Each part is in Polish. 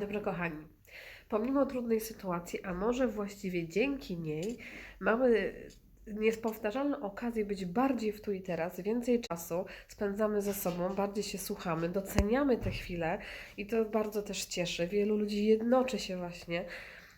dobry, kochani. Pomimo trudnej sytuacji, a może właściwie dzięki niej, mamy niespowtarzalną okazję być bardziej w tu i teraz, więcej czasu spędzamy ze sobą, bardziej się słuchamy, doceniamy te chwile i to bardzo też cieszy. Wielu ludzi jednoczy się właśnie.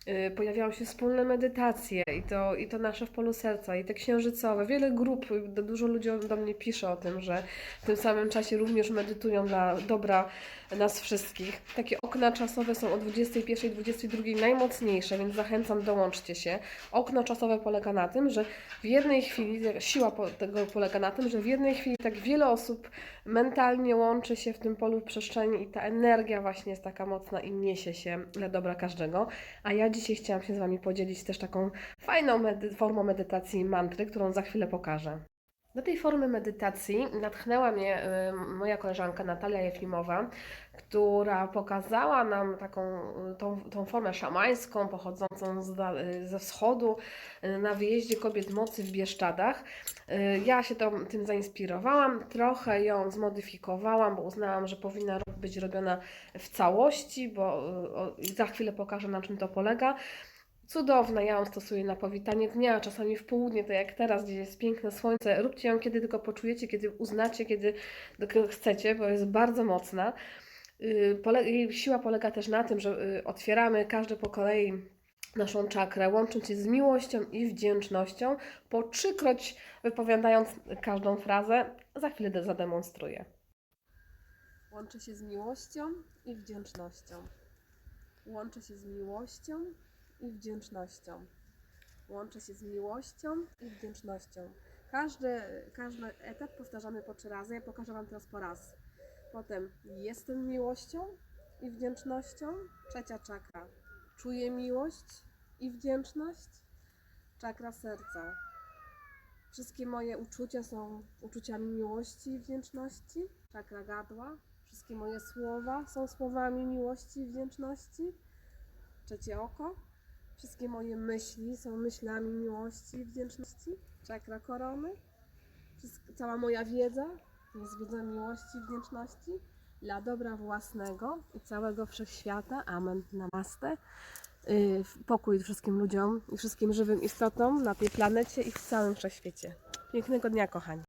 Yy, Pojawiają się wspólne medytacje i to, i to nasze w polu serca, i te księżycowe. Wiele grup, do- dużo ludzi do mnie pisze o tym, że w tym samym czasie również medytują dla dobra nas wszystkich. Takie okna czasowe są o 21, 22 najmocniejsze, więc zachęcam, dołączcie się. Okno czasowe polega na tym, że w jednej chwili, siła tego polega na tym, że w jednej chwili tak wiele osób mentalnie łączy się w tym polu przestrzeni i ta energia właśnie jest taka mocna i niesie się dla dobra każdego. A ja dzisiaj chciałam się z Wami podzielić też taką fajną medy- formą medytacji mantry, którą za chwilę pokażę. Do tej formy medytacji natchnęła mnie y, moja koleżanka Natalia Jefimowa, która pokazała nam taką y, tą, tą formę szamańską pochodzącą z, y, ze wschodu na wyjeździe kobiet mocy w Bieszczadach. Ja się tą, tym zainspirowałam, trochę ją zmodyfikowałam, bo uznałam, że powinna być robiona w całości, bo za chwilę pokażę na czym to polega. Cudowna, ja ją stosuję na powitanie dnia, czasami w południe, tak jak teraz, gdzie jest piękne słońce. Róbcie ją kiedy tylko poczujecie, kiedy uznacie, kiedy chcecie, bo jest bardzo mocna. Pole- Jej siła polega też na tym, że yy, otwieramy każde po kolei naszą czakrę, łącząc się z miłością i wdzięcznością, po trzykroć wypowiadając każdą frazę. Za chwilę de- zademonstruję. Łączę się z miłością i wdzięcznością. Łączę się z miłością i wdzięcznością. Łączę się z miłością i wdzięcznością. Każdy, każdy etap powtarzamy po trzy razy. Ja pokażę Wam teraz po raz. Potem jestem miłością i wdzięcznością. Trzecia czakra. Czuję miłość i wdzięczność. Czakra serca. Wszystkie moje uczucia są uczuciami miłości i wdzięczności. Czakra gadła. Wszystkie moje słowa są słowami miłości i wdzięczności. Trzecie oko. Wszystkie moje myśli są myślami miłości wdzięczności. Czakra korony. Wszystko, cała moja wiedza jest wiedzą miłości wdzięczności. Dla dobra własnego i całego wszechświata. Amen. Namaste. Yy, pokój wszystkim ludziom i wszystkim żywym istotom na tej planecie i w całym wszechświecie. Pięknego dnia, kochani.